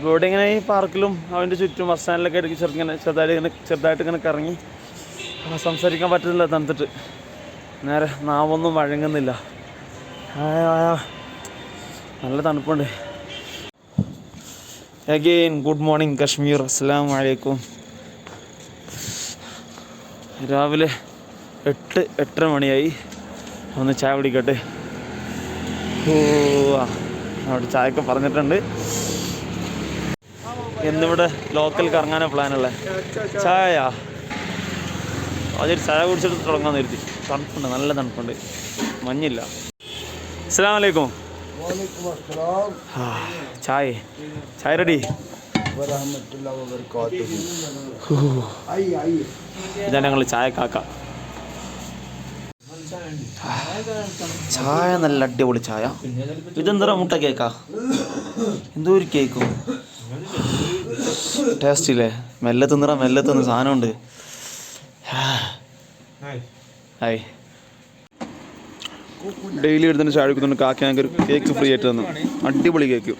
ഇവിടെ ഇങ്ങനെ ഈ പാർക്കിലും അവന്റെ ചുറ്റും ബസ് സ്റ്റാൻഡിലൊക്കെ ഇടയ്ക്ക് ചെറുങ്ങനെ ചെറുതായിട്ട് ഇങ്ങനെ ചെറുതായിട്ട് ഇങ്ങനെ കറങ്ങി സംസാരിക്കാൻ പറ്റുന്നില്ല തന്നിട്ട് നേരെ നാവൊന്നും വഴങ്ങുന്നില്ല. നല്ല തണുപ്പുണ്ട്. അഗെയിൻ ഗുഡ് മോർണിംഗ് കശ്മീർ അസ്സാം വലൈക്കും രാവിലെ എട്ട് എട്ടര മണിയായി. ഒന്ന് ചായ കുടിക്കട്ടെ. ഓ അവിടെ ചായയൊക്കെ പറഞ്ഞിട്ടുണ്ട്. എന്നിവിടെ ലോക്കൽ കറങ്ങാനാ പ്ലാനുള്ളത് ചായ. അതൊരു ചായ കുടിച്ചിട്ട് തുടങ്ങാൻ നിർത്തി. തണുപ്പുണ്ട് നല്ല തണുപ്പുണ്ട്. മഞ്ഞില്ല. അസ്സാം വലൈക്കും ചായ. ചായ റെഡി. ഇതാണ് ഞങ്ങൾ ചായ കാക്ക. ചായ നല്ല അടിപൊളി ചായ. ഇതെന്തോ മുട്ട കേക്കാ? എന്തോ ഒരു കേക്കും. ടേസ്റ്റ് ഇല്ലേ? മെല്ലെ തിന്നറ മെല്ലെ തിന്ന്. സാധനമുണ്ട്. ഹായ്. ഡെയിലി എടുത്തിട്ട് ചായ കുടിക്കുന്നുണ്ട്. കാക്ക ഞങ്ങൾക്ക് ഒരു കേക്ക് ഫ്രീ ആയിട്ട് തന്നു. അടിപൊളി കേക്ക്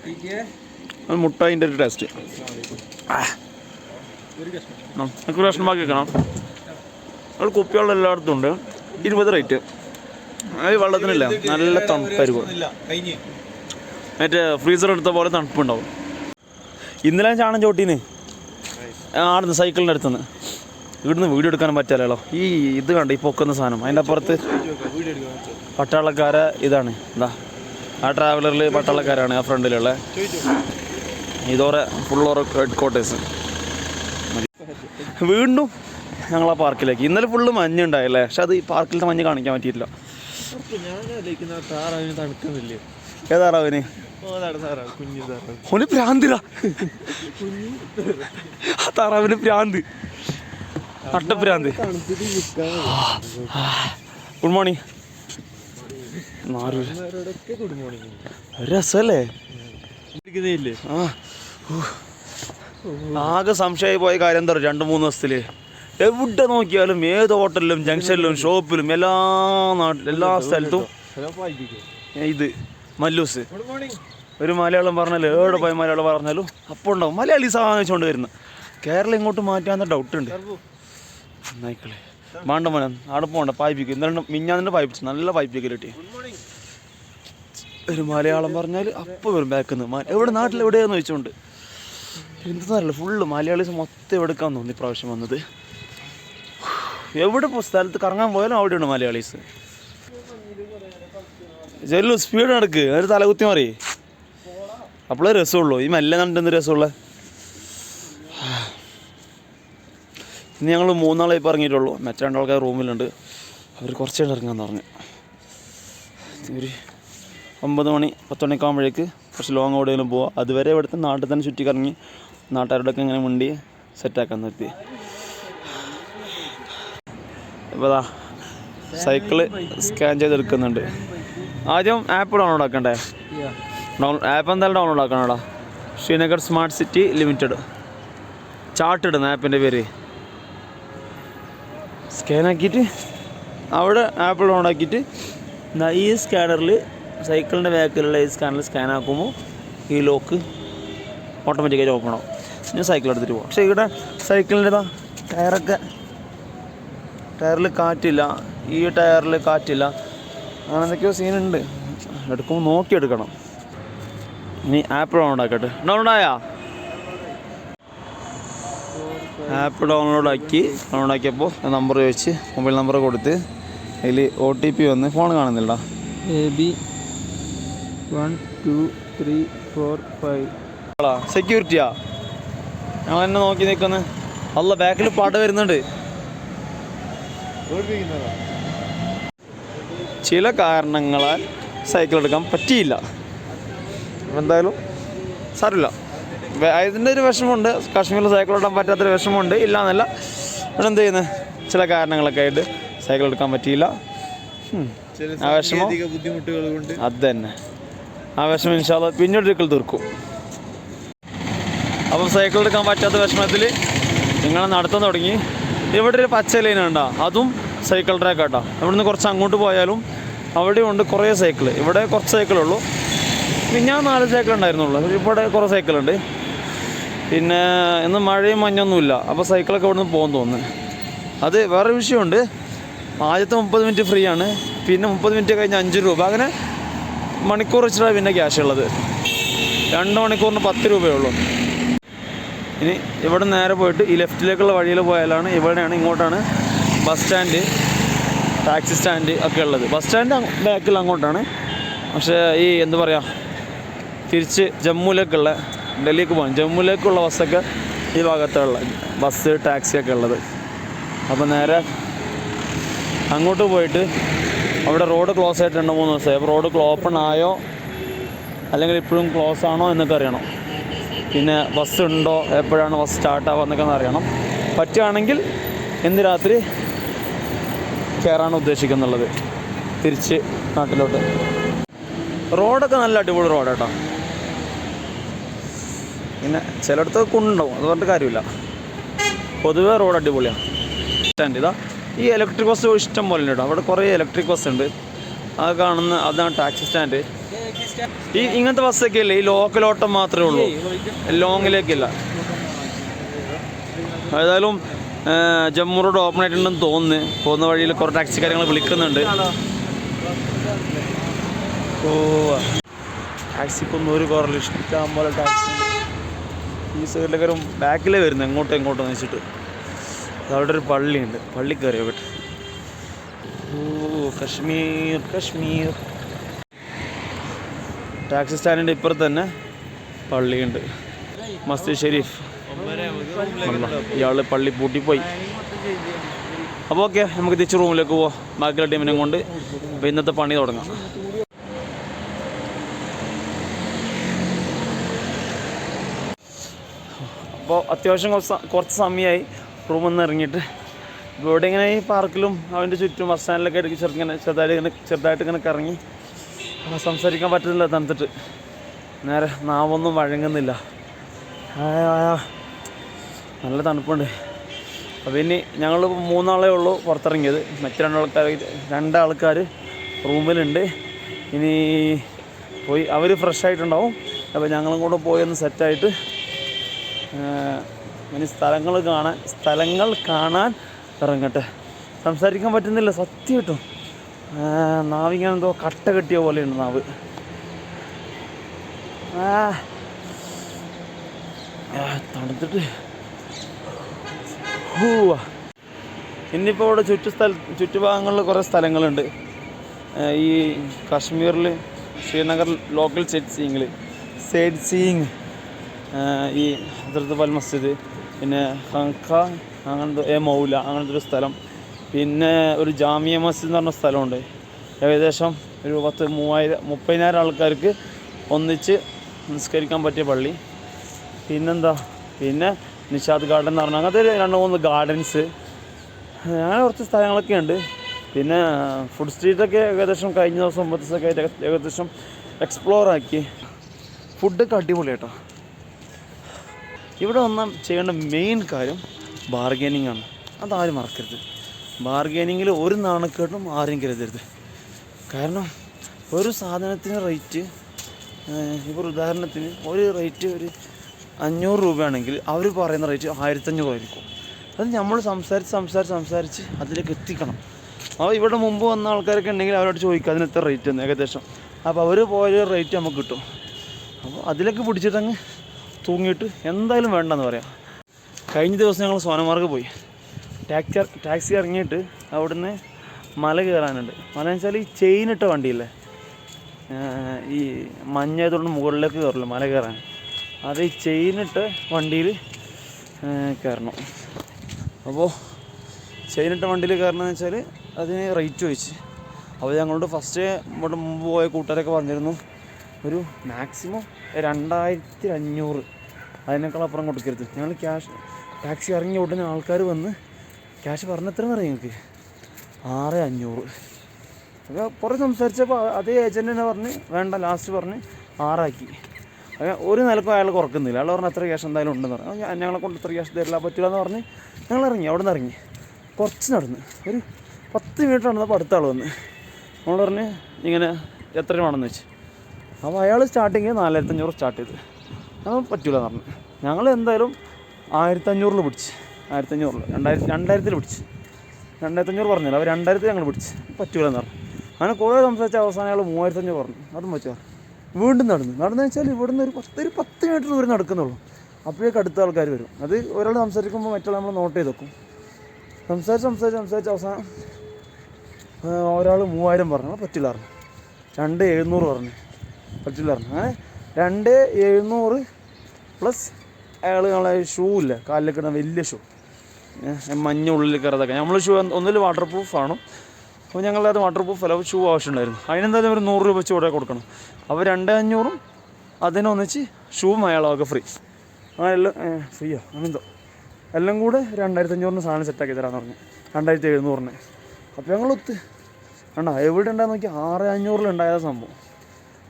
അത് മുട്ടായിന്റെ ഒരു ടേസ്റ്റ് നമുക്ക് റേഷൻ ബാക്കി വെക്കണം. അത് കുപ്പിവെള്ളം എല്ലായിടത്തും ഉണ്ട്. ഇരുപത് റേറ്റ് അത് വെള്ളത്തിനില്ല. നല്ല തണുപ്പായിരിക്കും. മറ്റേ ഫ്രീസർ എടുത്ത പോലെ തണുപ്പുണ്ടാവും. ഇന്നലെ ചാണം ചോട്ടീന്. ആടുന്ന് സൈക്കിളിന്റെ അടുത്തുനിന്ന് ഇവിടുന്ന് വീഡിയോ എടുക്കാൻ പറ്റില്ലല്ലോ. ഈ ഇത് കണ്ട ഈ പൊക്കുന്ന സാധനം. അതിന്റെ അപ്പുറത്ത് പട്ടാളക്കാരെ ഇതാണ്. എന്താ ആ ട്രാവലറിൽ പട്ടാളക്കാരാണ് ആ ഫ്രണ്ടിലുള്ള. ഇതോടെ ഫുള്ളോറെ ഹെഡ് ക്വാർട്ടേഴ്സ് വീണ്ടും ഞങ്ങൾ ആ പാർക്കിലേക്ക്. ഇന്നലെ ഫുള്ള് മഞ്ഞ് ഉണ്ടായല്ലേ പക്ഷെ അത് ഈ പാർക്കിലത്തെ മഞ്ഞ് കാണിക്കാൻ പറ്റിയിട്ടില്ല. ഏതാറാവിന് ഓന് ഭ്രാന്തിരാ ആ താറാവിന് ഭ്രാന്ത്. അട്ടപ്രാന്ത് ഗുഡ് മോർണിംഗ് രസല്ലേ. ആകെ സംശയമായി പോയ കാര്യം എന്താ പറയുക രണ്ട് മൂന്ന് ദിവസത്തിൽ. എവിടെ നോക്കിയാലും ഏത് ഹോട്ടലിലും ജംഗ്ഷനിലും ഷോപ്പിലും എല്ലാ നാട്ടിലും എല്ലാ സ്ഥലത്തും ഇത് മല്ലൂസ്. ഗുഡ് മോർണിംഗ് ഒരു മലയാളം പറഞ്ഞാലും എവിടെ പോയി മലയാളം പറഞ്ഞാലും അപ്പോൾ ഉണ്ടാവും മലയാളി സാധിച്ചുകൊണ്ട് വരുന്ന. കേരളം ഇങ്ങോട്ട് മാറ്റാമെന്ന ഡൗട്ട് ഉണ്ട്. നയിക്കളെ വേണ്ട മോനെ അവിടെ പോകണ്ട പായിപ്പിക്കും. ഇന്നലെ മിഞ്ഞാന്നിന്റെ പായിപ്പിച്ചു. നല്ല പായിപ്പിക്കൽ കിട്ടി. ഒരു മലയാളം പറഞ്ഞാൽ അപ്പോൾ വരും ബാക്കിൽ നിന്ന് എവിടെ നാട്ടിൽ എവിടെയാന്ന് ചോദിച്ചുകൊണ്ട് നല്ല ഫുള്ള് മലയാളീസ് മൊത്തം എവിടെക്കാന്ന് തോന്നി പ്രാവശ്യം വന്നത്. എവിടെ പോ സ്ഥലത്ത് കറങ്ങാൻ പോയാലും അവിടെയാണ് മലയാളീസ്. ചെല്ലു സ്പീഡ് നടക്ക്. ഒരു തലകുത്തി മാറി. അപ്പോഴേ രസമുള്ളൂ. ഈ മെല്ലെ കണ്ടെന്ന് രസമുള്ള. ഇന്ന് ഞങ്ങൾ മൂന്നാളെ ഇപ്പോൾ ഇറങ്ങിയിട്ടുള്ളൂ. മറ്റേ രണ്ടാൾക്കാർ റൂമിലുണ്ട്. അവർ കുറച്ച് നേരം ഇറങ്ങാന്ന് പറഞ്ഞു. ഒരു ഒമ്പത് മണി പത്ത് മണിയൊക്കെ ആകുമ്പോഴേക്ക് കുറച്ച് ലോങ് എവിടെയെങ്കിലും പോവാം. അതുവരെ ഇവിടുത്തെ നാട്ടിൽ തന്നെ ചുറ്റിക്കറങ്ങി നാട്ടുകാരോടൊക്കെ ഇങ്ങനെ മുണ്ടി സെറ്റാക്കാൻ നിർത്തി. ഇപ്പോൾ അതാ സൈക്കിൾ സ്കാൻ ചെയ്തെടുക്കുന്നുണ്ട്. ആദ്യം ആപ്പ് ഡൗൺലോഡ് ആക്കണ്ടേ? ആപ്പ് എന്തായാലും download ആക്കണോടാ. Srinagar smart city limited chart ഇടുന്ന ആപ്പിന്റെ പേര്. സ്കാൻ ആക്കിയിട്ട് അവിടെ ആപ്പ് ഡൗൺലോഡ് ആക്കിയിട്ട് ഈ സ്കാനറിൽ സൈക്കിളിന്റെ ബാക്കിലുള്ള ഈ സ്കാനറിൽ സ്കാൻ ആക്കുമ്പോൾ ഈ ലോക്ക് ഓട്ടോമാറ്റിക്കായിട്ട് ഓപ്പൺ ആവും. ഞാൻ സൈക്കിൾ എടുത്തിട്ട് പോകും പക്ഷേ ഇവിടെ സൈക്കിളിന്റെ ഇതാ ടയറൊക്കെ ടയറിൽ കാറ്റില്ല. ഈ ടയറിൽ കാറ്റില്ല. അങ്ങനെ എന്തൊക്കെയോ സീനുണ്ട് എടുക്കുമ്പോൾ നോക്കി എടുക്കണം ഇനി ആപ്പ് ഡൗൺലോഡ് ആക്കട്ടെ. ഡൗൺലോഡ് ആയാ? ആപ്പ് ഡൗൺലോഡ് ആക്കി. ഡൗൺലോഡ് ആക്കിയപ്പോൾ നമ്പർ ചോദിച്ച് മൊബൈൽ നമ്പർ കൊടുത്ത് അതിൽ ഒ ടി പി വന്ന് ഫോൺ കാണുന്നില്ല A B one two three four five സെക്യൂരിറ്റിയാ ഞങ്ങൾ എന്നെ നോക്കി നിൽക്കുന്നു അല്ല ബാക്കിൽ പാട്ട് വരുന്നുണ്ട്. ചില കാരണങ്ങളാൽ സൈക്കിൾ എടുക്കാൻ പറ്റിയില്ല. എന്തായാലും സാരമില്ല. അതിന്റെ ഒരു വിഷമമുണ്ട്. കാശ്മീരിൽ സൈക്കിൾ ഓടാൻ പറ്റാത്തൊരു വിഷമമുണ്ട്. ഇല്ല എന്നല്ല ഇവിടെ എന്ത് ചെയ്യുന്നത് ചില കാരണങ്ങളൊക്കെ ആയിട്ട് സൈക്കിൾ എടുക്കാൻ പറ്റിയില്ല. ആ വിഷമം? കൊണ്ട്. അത് തന്നെ ആ വിഷമം ഇൻഷാല്ല പിന്നൊരിക്കൽ തീർക്കും. അപ്പം സൈക്കിൾ എടുക്കാൻ പറ്റാത്ത വിഷമത്തിൽ നിങ്ങൾ നടത്താൻ തുടങ്ങി. ഇവിടെ ഒരു പച്ച ലൈൻ ഉണ്ടോ? അതും സൈക്കിൾ ട്രാക്ക് കേട്ടോ ഇവിടുന്ന് കുറച്ച് അങ്ങോട്ട് പോയാലും അവിടെയുണ്ട് കുറേ സൈക്കിൾ ഇവിടെ കുറച്ച് സൈക്കിളുള്ളൂ പിന്നെ നാല് സൈക്കിൾ ഉണ്ടായിരുന്നുള്ളൂ. ഇവിടെ കുറേ സൈക്കിളുണ്ട് പിന്നെ ഇന്ന് മഴയും മഞ്ഞൊന്നുമില്ല. അപ്പോൾ സൈക്കിളൊക്കെ ഇവിടുന്ന് പോകാൻ തോന്നുന്നു. അത് വേറെ വിഷയമുണ്ട്. ആദ്യത്തെ മുപ്പത് മിനിറ്റ് ഫ്രീ ആണ്. പിന്നെ മുപ്പത് മിനിറ്റ് കഴിഞ്ഞ് അഞ്ച് രൂപ. അങ്ങനെ മണിക്കൂർ വെച്ചിട്ടാണ് പിന്നെ ക്യാഷ് ഉള്ളത്. രണ്ട് മണിക്കൂറിന് പത്ത് രൂപയേ ഉള്ളൂ. ഇനി ഇവിടെ നേരെ പോയിട്ട് ഈ ലെഫ്റ്റിലേക്കുള്ള വഴിയിൽ പോയാലാണ് ഇവിടെയാണ് ഇങ്ങോട്ടാണ് ബസ് സ്റ്റാൻഡ് ടാക്സി സ്റ്റാൻഡ് ഒക്കെ ഉള്ളത്. ബസ് സ്റ്റാൻഡ് ബാക്കിൽ അങ്ങോട്ടാണ്. പക്ഷേ ഈ എന്താ പറയുക തിരിച്ച് ജമ്മുവിലേക്കുള്ള ഡൽഹിക്ക് പോകാം ജമ്മുവിലേക്കുള്ള ബസ്സൊക്കെ ഈ ഭാഗത്തുള്ള ബസ് ടാക്സി ഒക്കെ ഉള്ളത്. അപ്പോൾ നേരെ അങ്ങോട്ട് പോയിട്ട് അവിടെ റോഡ് ക്ലോസ് ആയിട്ട് രണ്ട് മൂന്ന് ദിവസമായി. അപ്പോൾ റോഡ് ഓപ്പൺ ആയോ? അല്ലെങ്കിൽ ഇപ്പോഴും ക്ലോസ് ആണോ എന്നൊക്കെ അറിയണം. പിന്നെ ബസ് ഉണ്ടോ? എപ്പോഴാണ് ബസ് സ്റ്റാർട്ട് ആവുക എന്നൊക്കെ ഒന്ന് അറിയണം. പറ്റുകയാണെങ്കിൽ ഇന്ന് രാത്രി കയറാണ് ഉദ്ദേശിക്കുന്നുള്ളത്. തിരിച്ച് നാട്ടിലോട്ട്. റോഡൊക്കെ നല്ല അടിപൊളി റോഡ് കേട്ടോ പിന്നെ ചിലയിടത്ത് കുണ്ടുണ്ടാവും അത് പറഞ്ഞിട്ട് കാര്യമില്ല. പൊതുവേ റോഡ് അടിപൊളിയാണ്. സ്റ്റാൻഡ് ഇതാ. ഈ ഇലക്ട്രിക് ബസ് ഇഷ്ടം പോലെ ഉണ്ട് കേട്ടോ. അവിടെ കുറേ ഇലക്ട്രിക് ബസ് ഉണ്ട്. അത് കാണുന്ന അതാണ് ടാക്സി സ്റ്റാൻഡ് ഈ ഇങ്ങനത്തെ ബസ്സൊക്കെ അല്ലേ? ഈ ലോക്കൽ ഓട്ടം മാത്രമേ ഉള്ളൂ. ലോങ്ങിലേക്കില്ല ഏതായാലും ജമ്മു റോഡ് ഓപ്പൺ ആയിട്ടുണ്ടെന്ന് തോന്നുന്നു. പോകുന്ന വഴിയിൽ കുറേ ടാക്സി കാര്യങ്ങൾ വിളിക്കുന്നുണ്ട്. ഓ ടാക്സിക്കൊന്നും ഒരു കുറവില്ല ഇഷ്ടം പോലെ ടാക്സി ഈ സൈഡിലേക്കാരും ബാക്കിലേ വരുന്നത് എങ്ങോട്ടും എങ്ങോട്ടും വെച്ചിട്ട്. അവിടെ ഒരു പള്ളിയുണ്ട്. പള്ളി കയറി നോക്കട്ടെ ഓ കശ്മീർ കശ്മീർ. ടാക്സി സ്റ്റാൻഡിന്റെ ഇപ്പുറത്ത് തന്നെ പള്ളിയുണ്ട്. മസ്ജിദ് ഷെരീഫ്. ഇയാൾ പള്ളി പൂട്ടിപ്പോയി. അപ്പോൾ ഓക്കെ നമുക്ക് തിരിച്ച് റൂമിലേക്ക് പോവാം. ബാക്കിയുള്ള ടീമിനെ കൊണ്ട്. അപ്പോൾ ഇന്നത്തെ പണി തുടങ്ങാം. അപ്പോൾ അത്യാവശ്യം കുറച്ച് സമയമായി റൂമിൽ നിന്ന് ഇറങ്ങിയിട്ട്. ഇവിടെ ഇങ്ങനെ ഈ പാർക്കിലും അവന്റെ ചുറ്റും ബസ് സ്റ്റാൻഡിലൊക്കെ ഇടയ്ക്ക് ചെറുങ്ങനെ ചെറുതായിട്ട് ഇങ്ങനെ ചെറുതായിട്ട് ഇങ്ങനെ കറങ്ങി സംസാരിക്കാൻ പറ്റുന്നില്ല തണുത്തിട്ട്. നേരെ നാവൊന്നും വഴങ്ങുന്നില്ല. നല്ല തണുപ്പുണ്ട്. അപ്പോൾ ഇനി ഞങ്ങൾ മൂന്നാളേ ഉള്ളൂ പുറത്തിറങ്ങിയത്. മറ്റു രണ്ടാൾക്കാർ രണ്ടാൾക്കാർ റൂമിലുണ്ട്. ഇനി പോയി അവർ ഫ്രഷ് ആയിട്ടുണ്ടാവും. അപ്പോൾ ഞങ്ങളും കൂടെ പോയി ഒന്ന് സെറ്റായിട്ട് ഇനി സ്ഥലങ്ങൾ കാണാൻ സ്ഥലങ്ങൾ കാണാൻ ഇറങ്ങട്ടെ. സംസാരിക്കാൻ പറ്റുന്നില്ല സത്യം കിട്ടും. നാവിങ്ങനെ എന്തോ കട്ട കെട്ടിയ പോലെയുണ്ട് നാവ്. തണുത്തിട്ട്. ഇന്നിപ്പോൾ ഇവിടെ ചുറ്റു സ്ഥല ചുറ്റുഭാഗങ്ങളിൽ കുറേ സ്ഥലങ്ങളുണ്ട്. ഈ കാശ്മീരിൽ ശ്രീനഗർ ലോക്കൽ സൈറ്റ് സീയിങ്ങിൽ സൈറ്റ് സീയിങ് ഈ ഹസ്രത്ത് പൽ മസ്ജിദ് പിന്നെ ഹങ്ക അങ്ങനത്തെ എ മൗല അങ്ങനത്തെ ഒരു സ്ഥലം. പിന്നെ ഒരു ജാമിയ മസ്ജിദ് എന്ന് പറഞ്ഞ സ്ഥലമുണ്ട്. ഏകദേശം ഒരു പത്ത് മൂവായിരം മുപ്പതിനായിരം ആൾക്കാർക്ക് ഒന്നിച്ച് നിസ്കരിക്കാൻ പറ്റിയ പള്ളി. പിന്നെന്താ? പിന്നെ നിഷാദ് ഗാർഡൻ എന്ന് പറഞ്ഞാൽ അങ്ങനത്തെ ഒരു രണ്ട് മൂന്ന് ഗാർഡൻസ്. അങ്ങനെ കുറച്ച് സ്ഥലങ്ങളൊക്കെ ഉണ്ട്. പിന്നെ ഫുഡ് സ്ട്രീറ്റൊക്കെ ഏകദേശം കഴിഞ്ഞ ദിവസം ഒമ്പത് ദിവസമൊക്കെ ആയിട്ട് ഏകദേശം എക്സ്പ്ലോർ ആക്കി. ഫുഡൊക്കെ അടിപൊളി കേട്ടോ ഇവിടെ വന്നാൽ ചെയ്യേണ്ട മെയിൻ കാര്യം ബാർഗൈനിങ് ആണ്. അതാരും മറക്കരുത്. ബാർഗൈനിങ്ങിൽ ഒരു നാണക്കേട്ടും ആരും കരുതരുത്. കാരണം ഒരു സാധനത്തിന് റേറ്റ് ഇപ്പോൾ ഉദാഹരണത്തിന് ഒരു റേറ്റ് ഒരു അഞ്ഞൂറ് രൂപയാണെങ്കിൽ അവർ പറയുന്ന റേറ്റ് ആയിരത്തഞ്ഞൂറ് ആയിരിക്കും. അത് നമ്മൾ സംസാരിച്ച് സംസാരിച്ച് സംസാരിച്ച് അതിലേക്ക് എത്തിക്കണം. അപ്പോൾ ഇവിടെ മുമ്പ് വന്ന ആൾക്കാരൊക്കെ ഉണ്ടെങ്കിൽ അവരോട് ചോദിക്കുക അതിന് എത്ര റേറ്റ് എന്ന് ഏകദേശം. അപ്പോൾ അവർ പോയ റേറ്റ് നമുക്ക് കിട്ടും. അപ്പോൾ അതിലേക്ക് പിടിച്ചിട്ടങ്ങ് തൂങ്ങിയിട്ട് എന്തായാലും വേണ്ടെന്ന് പറയാം. കഴിഞ്ഞ ദിവസം ഞങ്ങൾ സോനമാർഗ് പോയി. ടാക്സി ടാക്സി ഇറങ്ങിയിട്ട് അവിടുന്ന് മല കയറാനുണ്ട്. മല എന്ന് വെച്ചാൽ ഈ ചെയിനിട്ട വണ്ടിയില്ലേ? ഈ മഞ്ഞായതുകൊണ്ട് മുകളിലേക്ക് കയറില്ല മല കയറാൻ. അത് ഈ ചെയിനിട്ട് വണ്ടിയിൽ കയറണം. അപ്പോൾ ചെയിനിട്ട വണ്ടിയിൽ കയറണമെന്ന് വെച്ചാൽ അതിന് റേറ്റ് ചോദിച്ച്. അപ്പോൾ ഞങ്ങളോട് ഫസ്റ്റ് ഇവിടെ മുമ്പ് പോയ കൂട്ടുകാരൊക്കെ പറഞ്ഞിരുന്നു ഒരു മാക്സിമം രണ്ടായിരത്തി അഞ്ഞൂറ് അതിനേക്കാൾ അപ്പുറം കൊടുക്കരുത്. ഞങ്ങൾ ക്യാഷ് ടാക്സി ഇറങ്ങി ഉടനെ ആൾക്കാർ വന്ന് ക്യാഷ് പറഞ്ഞ എത്ര അറിയാം നിങ്ങൾക്ക് ആറ് അഞ്ഞൂറ്. അപ്പോൾ കുറേ സംസാരിച്ചപ്പോൾ അതേ ഏജന്റ് തന്നെ പറഞ്ഞ് വേണ്ട ലാസ്റ്റ് പറഞ്ഞ് ആറാക്കി. ഒരു നിലക്കും അയാൾ കുറക്കുന്നില്ല. അയാൾ പറഞ്ഞ അത്ര ക്യാഷ് എന്തായാലും ഉണ്ടെന്ന് പറഞ്ഞു. ഞങ്ങളെ കൊണ്ട് ഇത്ര ക്യാഷ് തരില്ല പറ്റില്ല എന്ന് പറഞ്ഞ് ഞങ്ങൾ ഇറങ്ങി. അവിടെ നിന്ന് ഇറങ്ങി. കുറച്ച് നടന്ന്. ഒരു പത്ത് മിനിറ്റ് നടന്നപ്പോൾ അടുത്ത ആൾ വന്ന്. നമ്മൾ പറഞ്ഞ് ഇങ്ങനെ എത്ര വേണമെന്ന് വെച്ച്. അപ്പോൾ അയാൾ സ്റ്റാർട്ടിങ് നാലായിരത്തഞ്ഞൂറ് സ്റ്റാർട്ട് ചെയ്ത്. നമ്മൾ പറ്റൂല പറഞ്ഞു. ഞങ്ങൾ എന്തായാലും ആയിരത്തഞ്ഞൂറിൽ പിടിച്ച്. ആയിരത്തഞ്ഞൂറിൽ രണ്ടായിരത്തി രണ്ടായിരത്തിൽ പിടിച്ച്. രണ്ടായിരത്തഞ്ഞൂറ് പറഞ്ഞില്ല. അവർ രണ്ടായിരത്തിൽ ഞങ്ങൾ പിടിച്ച്. പറ്റൂല എന്ന് പറഞ്ഞു. അങ്ങനെ കുറേ സംസാരിച്ച അവസാനം അയാൾ മൂവായിരത്തഞ്ഞൂറ് പറഞ്ഞു. അതും വെച്ചാൽ വീണ്ടും നടന്നു. നടന്നു വെച്ചാൽ ഇവിടുന്ന് ഒരു പത്ത് ഒരു പത്ത് മീറ്റർ ദൂരം നടക്കുന്നുള്ളൂ. അപ്പോഴേക്ക് അടുത്ത ആൾക്കാർ വരും. അത് ഒരാൾ സംസാരിക്കുമ്പോൾ മറ്റുള്ള നമ്മൾ നോട്ട് ചെയ്ത് വെക്കും. സംസാരിച്ച് സംസാരിച്ച് സംസാരിച്ച് അവസാനം ഒരാൾ മൂവായിരം പറഞ്ഞു. പറ്റില്ല പറഞ്ഞു. രണ്ട് എഴുന്നൂറ് പറഞ്ഞു. പറ്റില്ല പറഞ്ഞു അങ്ങനെ രണ്ട് എഴുന്നൂറ് പ്ലസ് അയാൾ നമ്മളെ ഷൂ ഇല്ല? കാലിലൊക്കെ ഇടുന്ന വലിയ ഷൂ. മഞ്ഞ ഉള്ളിൽ കയറതൊക്കെ നമ്മൾ ഷൂ ഒന്നിൽ വാട്ടർ പ്രൂഫ് ആണ്. അപ്പോൾ ഞങ്ങളത് വാട്ടർ പ്രൂഫ് അല്ല ഷൂ ആവശ്യമുണ്ടായിരുന്നു. അതിനെന്തായാലും ഒരു നൂറ് രൂപ വെച്ച് ഇവിടെ കൊടുക്കണം. അപ്പോൾ രണ്ട് അഞ്ഞൂറും അതിനൊന്നിച്ച് ഷൂവും അയാളൊക്കെ ഫ്രീ അങ്ങനെ എല്ലാം ഫ്രീയോ അങ്ങനെന്തോ. എല്ലാം കൂടെ രണ്ടായിരത്തി അഞ്ഞൂറിന് സാധനം സെറ്റാക്കി തരാമെന്ന് പറഞ്ഞു. രണ്ടായിരത്തി എഴുന്നൂറിന്. അപ്പോൾ ഞങ്ങൾ ഒത്ത് കണ്ടോ? എവിടെ ഉണ്ടായെന്ന് നോക്കി ആറ് അഞ്ഞൂറിലുണ്ടായ സംഭവം. അപ്പോൾ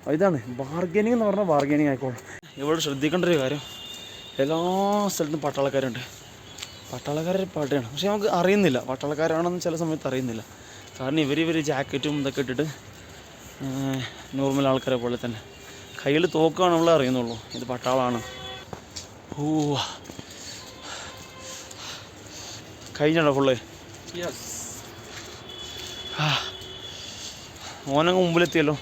ഇതാണ്. ബാർഗനിങ് എന്ന് പറഞ്ഞാൽ ബാർഗനിങ് ആയിക്കോളും. ഇവിടെ ശ്രദ്ധിക്കേണ്ട ഒരു കാര്യം. എല്ലാ സ്ഥലത്തും പട്ടാളക്കാരുണ്ട്. പട്ടാളക്കാരൊരു പാട്ടാണ് പക്ഷെ നമുക്ക് അറിയുന്നില്ല. പട്ടാളക്കാരാണെന്ന് ചില സമയത്ത് അറിയുന്നില്ല. കാരണം ഇവർ ഇവർ ജാക്കറ്റും ഇതൊക്കെ ഇട്ടിട്ട് നോർമൽ ആൾക്കാരെ പോലെ തന്നെ. കയ്യിൽ തോക്കാണ് നമ്മൾ അറിയുന്നുള്ളൂ. ഇത് പട്ടാളാണ്. ഓ കഴിഞ്ഞോ ഫുള്ള് ഓനങ്ങ് മുമ്പിലെത്തിയല്ലോ.